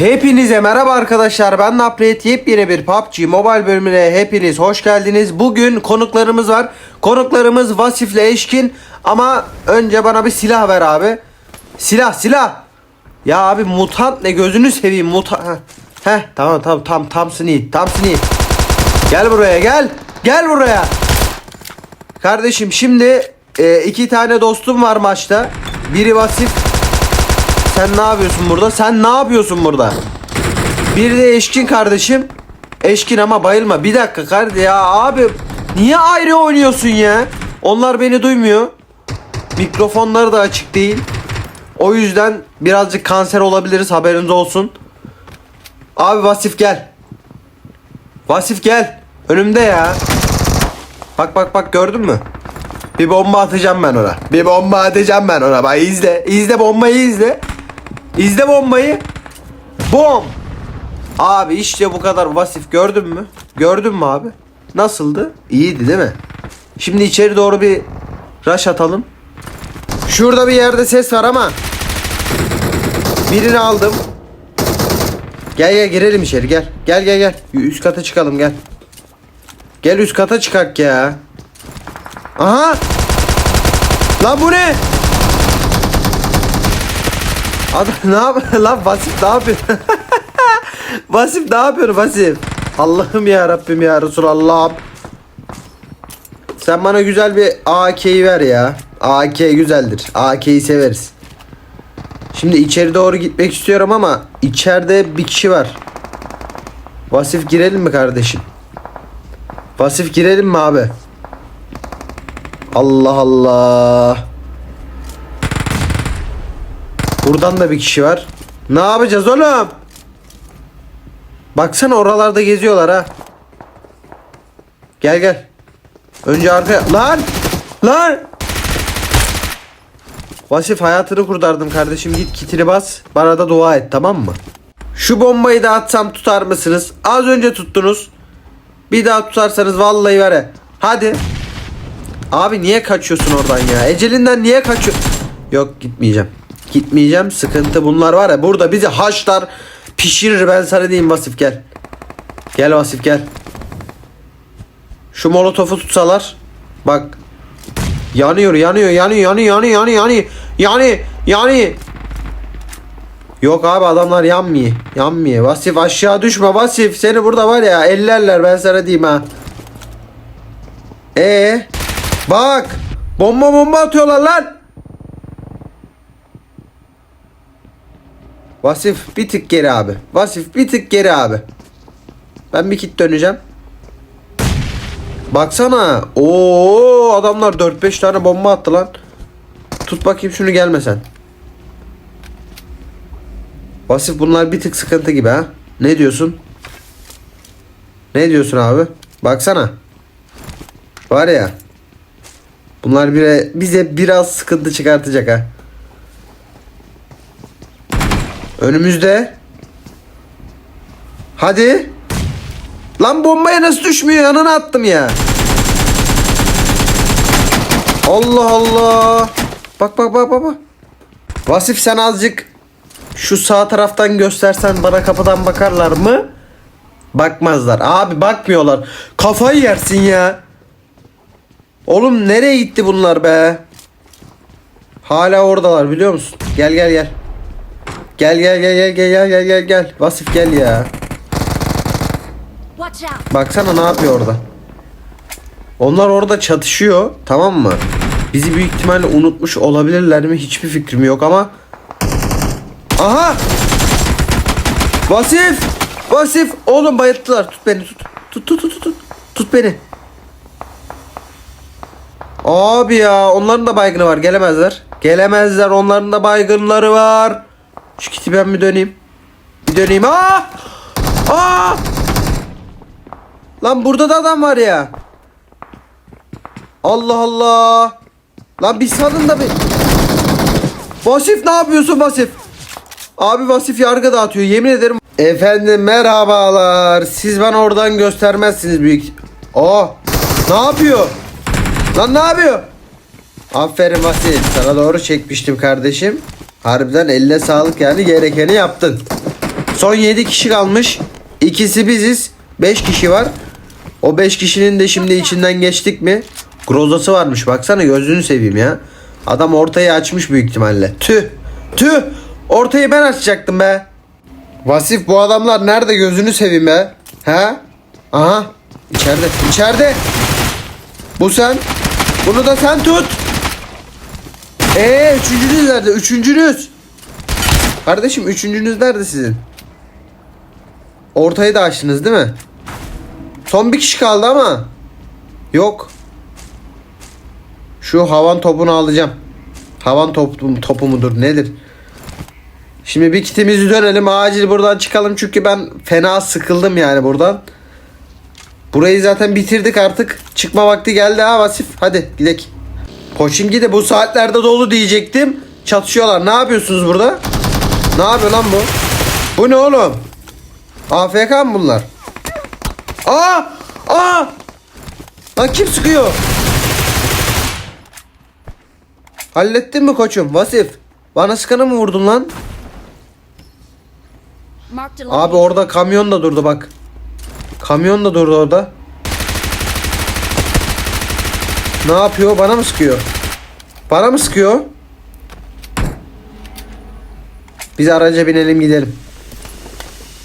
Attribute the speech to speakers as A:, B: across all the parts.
A: Hepinize merhaba arkadaşlar ben Napret yepyeni bir PUBG Mobile bölümüne hepiniz hoş geldiniz. Bugün konuklarımız var. Konuklarımız Vasif'le Eşkin ama önce bana bir silah ver abi. Silah silah. Ya abi mutant ne gözünü seveyim mutant. Heh, Heh tamam tamam tam tamsın iyi tamsın iyi. Gel buraya gel. Gel buraya. Kardeşim şimdi e, iki tane dostum var maçta. Biri Vasif. Sen ne yapıyorsun burada? Sen ne yapıyorsun burada? Biri de Eşkin kardeşim. Eşkin ama bayılma. Bir dakika kardeşim ya abi. Niye ayrı oynuyorsun ya? Onlar beni duymuyor. Mikrofonları da açık değil. O yüzden birazcık kanser olabiliriz haberiniz olsun. Abi Vasif gel. Vasif gel. Önümde ya. Bak bak bak gördün mü? Bir bomba atacağım ben ona. Bir bomba atacağım ben ona. Bak izle. İzle bombayı izle. İzle bombayı. Bom. Abi işte bu kadar vasif gördün mü? Gördün mü abi? Nasıldı? İyiydi değil mi? Şimdi içeri doğru bir rush atalım. Şurada bir yerde ses var ama. Birini aldım. Gel gel girelim içeri gel. Gel gel gel. Üst kata çıkalım gel. Gel üst kata çıkak ya. Aha. Lan bu ne? Adam ne yapıyor lan Vasif ne yapıyor? Vasif ne yapıyor Vasif? Allah'ım ya Rabbim ya Resulallah'ım. Sen bana güzel bir AK'yi ver ya. AK güzeldir. AK'yi severiz. Şimdi içeri doğru gitmek istiyorum ama içeride bir kişi var. Vasif girelim mi kardeşim? Vasif girelim mi abi? Allah Allah. Buradan da bir kişi var. Ne yapacağız oğlum? Baksana oralarda geziyorlar ha. Gel gel. Önce arkaya. Lan! Lan! Vasif hayatını kurtardım kardeşim. Git kitini bas. Bana da dua et tamam mı? Şu bombayı da atsam tutar mısınız? Az önce tuttunuz. Bir daha tutarsanız vallahi var ya. Hadi. Abi niye kaçıyorsun oradan ya? Ecelinden niye kaçıyor? Yok gitmeyeceğim. Gitmeyeceğim. Sıkıntı bunlar var ya. Burada bizi haşlar pişirir ben sana diyeyim Vasif gel. Gel Vasif gel. Şu molotofu tutsalar. Bak. Yanıyor yanıyor yanıyor yanıyor yanıyor yanıyor yanıyor yanıyor. Yok abi adamlar yanmıyor. Yanmıyor. Vasif aşağı düşme Vasif. Seni burada var ya ellerler ben sana diyeyim ha. E ee, Bak. Bomba bomba atıyorlar lan. Vasif bir tık geri abi. Vasif bir tık geri abi. Ben bir kit döneceğim. Baksana. Oo adamlar 4-5 tane bomba attı lan. Tut bakayım şunu gelme sen. Vasif bunlar bir tık sıkıntı gibi ha. Ne diyorsun? Ne diyorsun abi? Baksana. Var ya. Bunlar bize biraz sıkıntı çıkartacak ha. Önümüzde. Hadi. Lan bombaya nasıl düşmüyor? Yanına attım ya. Allah Allah. Bak bak bak bak. Vasif sen azıcık şu sağ taraftan göstersen bana kapıdan bakarlar mı? Bakmazlar. Abi bakmıyorlar. Kafayı yersin ya. Oğlum nereye gitti bunlar be? Hala oradalar biliyor musun? Gel gel gel. Gel gel gel gel gel gel gel gel gel. Vasif gel ya. Baksana ne yapıyor orada. Onlar orada çatışıyor tamam mı? Bizi büyük ihtimalle unutmuş olabilirler mi? Hiçbir fikrim yok ama. Aha! Vasif! Vasif! Oğlum bayılttılar. Tut beni tut. Tut tut tut tut. Tut, tut beni. Abi ya onların da baygını var. Gelemezler. Gelemezler. Onların da baygınları var. Şu kiti ben bir döneyim. Bir döneyim. Aa! Aa! Lan burada da adam var ya. Allah Allah. Lan bir salın da bir. Vasif ne yapıyorsun Vasif? Abi Vasif yargı dağıtıyor yemin ederim. Efendim merhabalar. Siz bana oradan göstermezsiniz büyük. Oh. Ne yapıyor? Lan ne yapıyor? Aferin Vasif. Sana doğru çekmiştim kardeşim. Harbiden eline sağlık yani gerekeni yaptın. Son 7 kişi kalmış. İkisi biziz. 5 kişi var. O 5 kişinin de şimdi içinden geçtik mi? Grozası varmış. Baksana gözünü seveyim ya. Adam ortayı açmış büyük ihtimalle. Tüh. Tüh. Ortayı ben açacaktım be. Vasif bu adamlar nerede gözünü seveyim be? He? Aha. İçeride. İçeride. Bu sen. Bunu da sen tut. Eee üçüncünüz nerede? Üçüncünüz. Kardeşim üçüncünüz nerede sizin? Ortayı da açtınız değil mi? Son bir kişi kaldı ama. Yok. Şu havan topunu alacağım. Havan topu, topu mudur nedir? Şimdi bir kitimizi dönelim. Acil buradan çıkalım. Çünkü ben fena sıkıldım yani buradan. Burayı zaten bitirdik artık. Çıkma vakti geldi ha Vasif. Hadi gidelim. Poçinki de bu saatlerde dolu diyecektim. Çatışıyorlar. Ne yapıyorsunuz burada? Ne yapıyor lan bu? Bu ne oğlum? AFK mı bunlar? Aa! Aa! Lan kim sıkıyor? Hallettin mi koçum? Vasif. Bana sıkanı mı vurdun lan? Abi orada kamyon da durdu bak. Kamyon da durdu orada. Ne yapıyor? Bana mı sıkıyor? Bana mı sıkıyor? Biz araca binelim gidelim.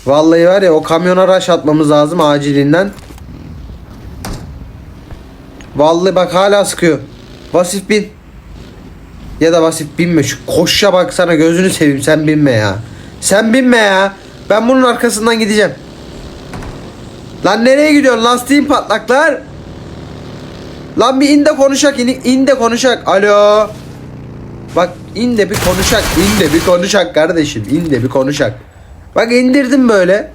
A: Vallahi var ya o kamyona raş atmamız lazım acilinden. Vallahi bak hala sıkıyor. Vasif bin. Ya da Vasif binme şu koşuşa baksana gözünü seveyim sen binme ya. Sen binme ya. Ben bunun arkasından gideceğim. Lan nereye gidiyorsun? Lastiğin patlaklar. Lan bir in de konuşak. In, in de konuşak. Alo. Bak in de bir konuşak. in de bir konuşak kardeşim. in de bir konuşak. Bak indirdim böyle.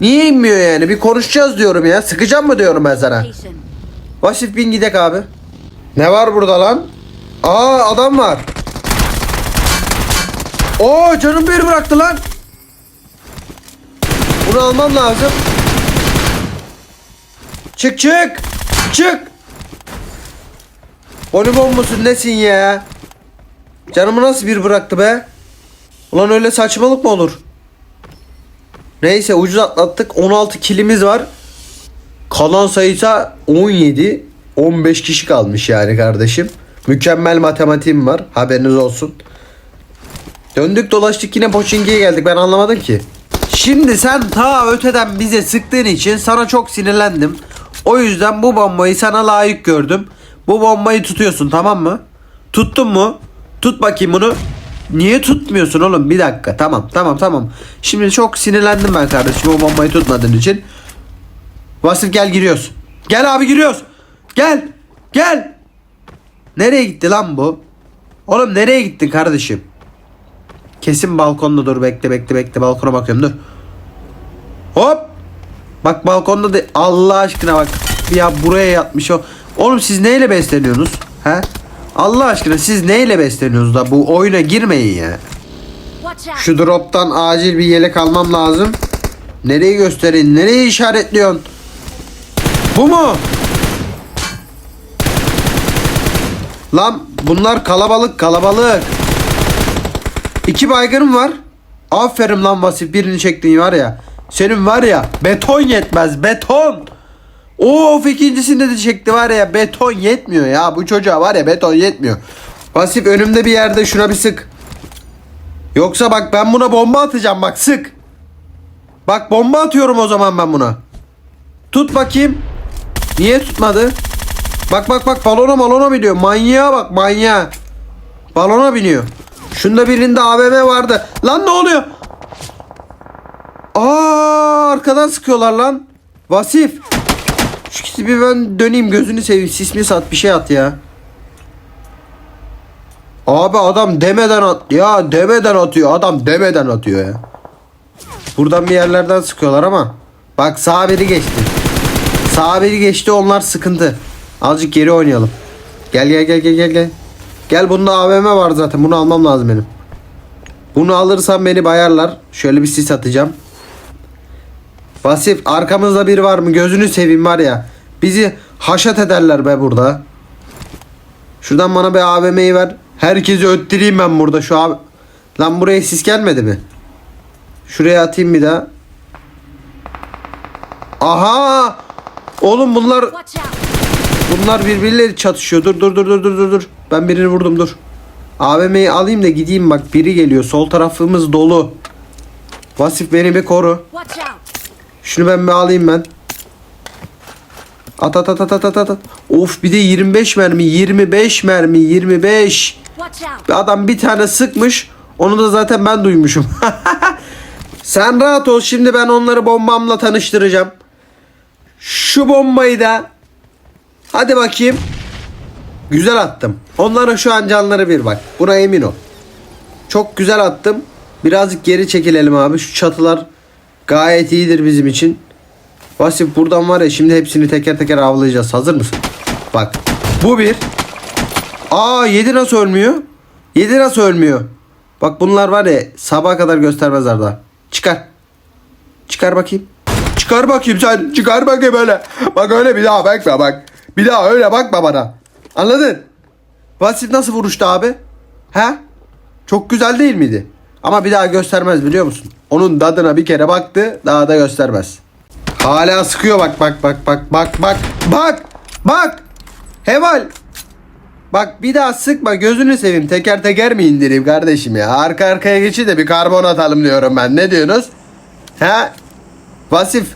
A: Niye inmiyor yani? Bir konuşacağız diyorum ya. Sıkacağım mı diyorum ben sana. Vasif bin gidek abi. Ne var burada lan? Aa adam var. Oo canım bir bıraktı lan. Bunu almam lazım. Çık çık. Çık. Bonibon musun nesin ya? Canımı nasıl bir bıraktı be? Ulan öyle saçmalık mı olur? Neyse ucuz atlattık. 16 kilimiz var. Kalan sayısı 17. 15 kişi kalmış yani kardeşim. Mükemmel matematiğim var. Haberiniz olsun. Döndük dolaştık yine Poçinki'ye geldik. Ben anlamadım ki. Şimdi sen ta öteden bize sıktığın için sana çok sinirlendim. O yüzden bu bombayı sana layık gördüm. Bu bombayı tutuyorsun tamam mı? Tuttun mu? Tut bakayım bunu. Niye tutmuyorsun oğlum? Bir dakika. Tamam tamam tamam. Şimdi çok sinirlendim ben kardeşim o bombayı tutmadığın için. Vasif gel giriyoruz. Gel abi giriyoruz. Gel. Gel. Nereye gitti lan bu? Oğlum nereye gittin kardeşim? Kesin balkonda dur bekle bekle bekle balkona bakıyorum dur. Hop. Bak balkonda da Allah aşkına bak. Ya buraya yatmış o. Oğlum siz neyle besleniyorsunuz? He? Allah aşkına siz neyle besleniyorsunuz da bu oyuna girmeyin ya. Şu droptan acil bir yelek almam lazım. Nereyi gösterin? Nereyi işaretliyorsun? Bu mu? Lan bunlar kalabalık kalabalık. İki baygınım var. Aferin lan Vasif birini çektin var ya. Senin var ya beton yetmez beton. Of ikincisinde de çekti var ya beton yetmiyor ya. Bu çocuğa var ya beton yetmiyor. Vasif önümde bir yerde şuna bir sık. Yoksa bak ben buna bomba atacağım bak sık. Bak bomba atıyorum o zaman ben buna. Tut bakayım. Niye tutmadı? Bak bak bak balona balona biniyor. Manyağa bak manyağa. Balona biniyor. Şunda birinde AVM vardı. Lan ne oluyor? Aa arkadan sıkıyorlar lan. Vasif. Şu kiti ben döneyim gözünü seveyim. Sis mi sat bir şey at ya. Abi adam demeden at ya demeden atıyor adam demeden atıyor ya. Buradan bir yerlerden sıkıyorlar ama bak sağ biri geçti. Sağ biri geçti onlar sıkıntı. Azıcık geri oynayalım. Gel gel gel gel gel gel. Gel bunda AVM var zaten bunu almam lazım benim. Bunu alırsam beni bayarlar. Şöyle bir sis atacağım. Vasif arkamızda bir var mı? Gözünü seveyim var ya. Bizi haşat ederler be burada. Şuradan bana bir AVM'yi ver. Herkesi öttüreyim ben burada şu abi. Lan buraya sis gelmedi mi? Şuraya atayım bir daha. Aha! Oğlum bunlar bunlar birbirleri çatışıyor. Dur dur dur dur dur dur dur. Ben birini vurdum dur. AVM'yi alayım da gideyim bak biri geliyor. Sol tarafımız dolu. Vasif beni bir koru. Şunu ben bir alayım ben. At at at at at at at. Of bir de 25 mermi 25 mermi 25.
B: Watch out!
A: Bir Adam bir tane sıkmış. Onu da zaten ben duymuşum. Sen rahat ol. Şimdi ben onları bombamla tanıştıracağım. Şu bombayı da hadi bakayım. Güzel attım. Onlara şu an canları bir bak. Buna emin ol. Çok güzel attım. Birazcık geri çekilelim abi. Şu çatılar gayet iyidir bizim için. Vasif buradan var ya şimdi hepsini teker teker avlayacağız. Hazır mısın? Bak. Bu bir. Aa 7 nasıl ölmüyor? 7 nasıl ölmüyor? Bak bunlar var ya sabaha kadar göstermezler daha. Çıkar. Çıkar bakayım. Çıkar bakayım sen. Çıkar bakayım öyle. Bak öyle bir daha bakma bak. Bir daha öyle bakma bana. Anladın? Vasif nasıl vuruştu abi? He? Çok güzel değil miydi? Ama bir daha göstermez biliyor musun? Onun dadına bir kere baktı daha da göstermez. Hala sıkıyor bak bak bak bak bak bak bak bak. Heval Bak bir daha sıkma gözünü seveyim. Teker teker mi indireyim kardeşim ya? Arka arkaya geçin de bir karbon atalım diyorum ben. Ne diyorsunuz? He? Vasif.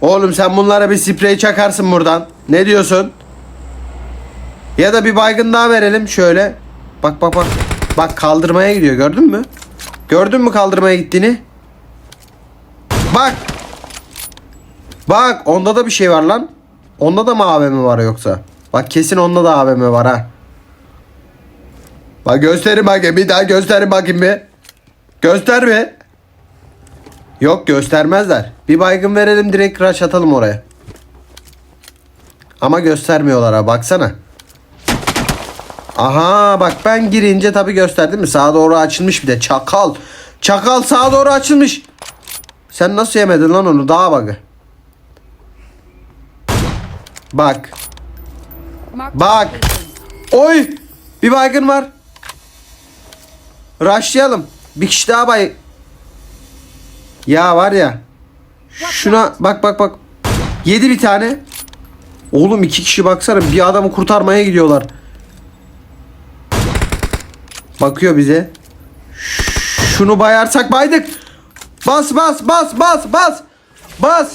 A: Oğlum sen bunlara bir sprey çakarsın buradan. Ne diyorsun? Ya da bir baygın daha verelim şöyle. Bak bak bak. Bak kaldırmaya gidiyor gördün mü? Gördün mü kaldırmaya gittiğini? Bak. Bak onda da bir şey var lan. Onda da mı AVM var yoksa? Bak kesin onda da AVM var ha. Bak gösterin bakayım bir daha gösterin bakayım bir. Göster bir. Yok göstermezler. Bir baygın verelim direkt rush atalım oraya. Ama göstermiyorlar ha baksana. Aha bak ben girince tabi gösterdim mi? Sağa doğru açılmış bir de çakal. Çakal sağa doğru açılmış. Sen nasıl yemedin lan onu? Daha bak. Bak. Bak. Oy. Bir baygın var. Rushlayalım. Bir kişi daha bay. Ya var ya. Şuna bak bak bak. Yedi bir tane. Oğlum iki kişi baksana bir adamı kurtarmaya gidiyorlar. Bakıyor bize. Şunu bayarsak baydık. Bas bas bas bas bas. Bas.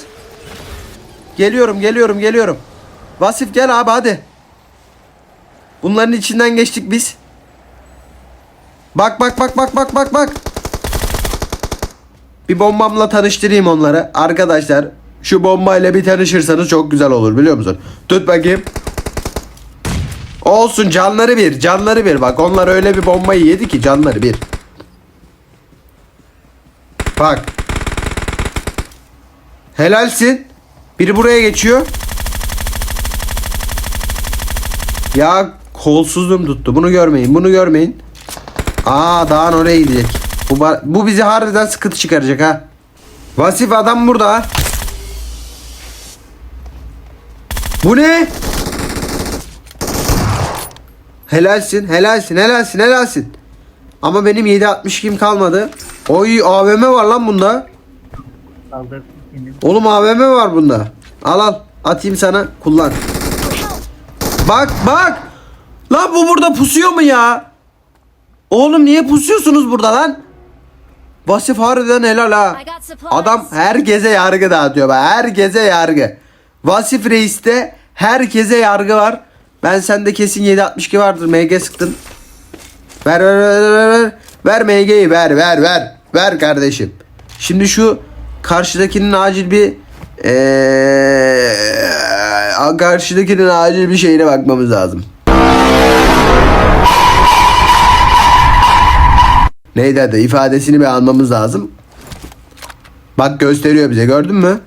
A: Geliyorum geliyorum geliyorum. Vasif gel abi hadi. Bunların içinden geçtik biz. Bak bak bak bak bak bak bak. Bir bombamla tanıştırayım onları. Arkadaşlar şu bombayla bir tanışırsanız çok güzel olur biliyor musun? Tut bakayım. Olsun canları bir canları bir bak onlar öyle bir bombayı yedi ki canları bir. Bak. Helalsin. Biri buraya geçiyor. Ya kolsuzluğum tuttu. Bunu görmeyin. Bunu görmeyin. Aa dağın oraya gidecek. Bu, bu bizi harbiden sıkıntı çıkaracak ha. Vasif adam burada. Bu ne? Helalsin, helalsin, helalsin, helalsin. Ama benim 7.62'm kalmadı. Oy AVM var lan bunda.
C: Seni.
A: Oğlum AVM var bunda. Al al. Atayım sana. Kullan. Bak bak. Lan bu burada pusuyor mu ya? Oğlum niye pusuyorsunuz burada lan? Vasif harbiden helal ha. Adam herkese yargı dağıtıyor. Bak. Herkese yargı. Vasif Reis'te herkese yargı var. Ben sende kesin 7.62 vardır. MG sıktın. Ver ver ver ver ver. Ver MG'yi ver ver ver. Ver kardeşim. Şimdi şu karşıdakinin acil bir eee karşıdakinin acil bir şeyine bakmamız lazım. Neydi adı? ifadesini bir almamız lazım. Bak gösteriyor bize gördün mü?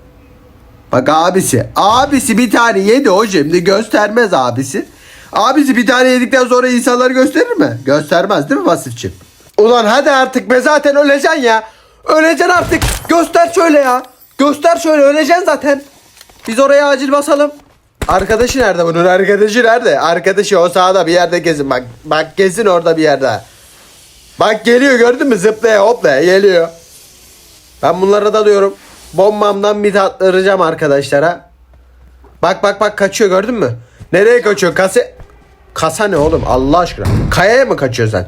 A: Bak abisi. Abisi bir tane yedi o şimdi göstermez abisi. Abisi bir tane yedikten sonra insanları gösterir mi? Göstermez değil mi Vasifçim? Ulan hadi artık be zaten öleceksin ya. Öleceksin artık. Göster şöyle ya. Göster şöyle öleceksin zaten. Biz oraya acil basalım. Arkadaşı nerede bunun? Arkadaşı nerede? Arkadaşı o sağda bir yerde gezin bak. Bak gezin orada bir yerde. Bak geliyor gördün mü zıplaya hoplaya geliyor. Ben bunlara dalıyorum. Bombamdan bir tattıracağım arkadaşlara. Bak bak bak kaçıyor gördün mü? Nereye kaçıyor? Kasa... Kasa ne oğlum Allah aşkına? Kayaya mı kaçıyor sen?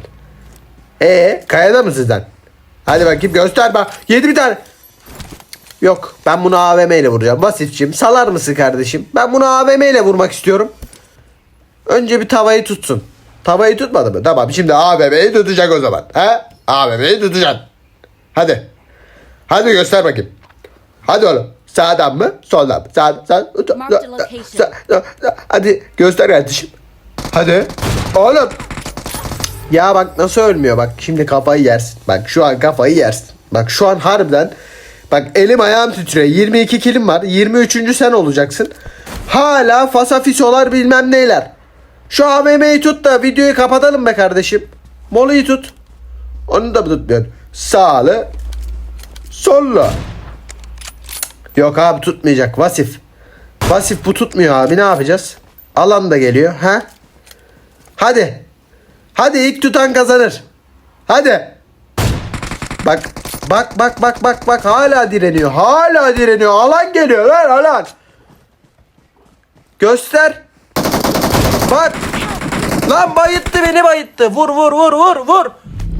A: Ee, kayada mısın sen? Hadi bakayım göster bak. Yedi bir tane. Yok ben bunu AVM ile vuracağım. Vasifçim salar mısın kardeşim? Ben bunu AVM ile vurmak istiyorum. Önce bir tavayı tutsun. Tavayı tutmadı mı? Tamam şimdi AVM'yi tutacak o zaman. He? AVM'yi tutacaksın. Hadi. Hadi göster bakayım. Hadi oğlum. Sağdan mı? Soldan mı? Sağ, sağ, sağ, sağ. Hadi göster kardeşim. Hadi. Oğlum. Ya bak nasıl ölmüyor bak şimdi kafayı yersin. Bak şu an kafayı yersin. Bak şu an harbiden bak elim ayağım titriyor. 22 kilim var. 23. sen olacaksın. Hala fasafisolar bilmem neyler. Şu AVM'yi tut da videoyu kapatalım be kardeşim. Moluyu tut. Onu da mı tutmuyorsun? Sağlı. Sollu. Yok abi tutmayacak. Vasif. Vasif bu tutmuyor abi. Ne yapacağız? Alan da geliyor. Ha? Hadi. Hadi ilk tutan kazanır. Hadi. Bak. Bak bak bak bak bak hala direniyor. Hala direniyor. Alan geliyor lan alan. Göster. Bak. Lan bayıttı beni bayıttı. Vur vur vur vur vur.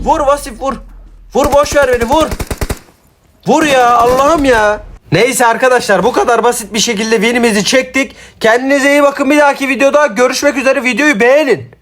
A: Vur Vasif vur. Vur boş ver beni vur. Vur ya Allah'ım ya. Neyse arkadaşlar bu kadar basit bir şekilde winimizi çektik. Kendinize iyi bakın bir dahaki videoda görüşmek üzere videoyu beğenin.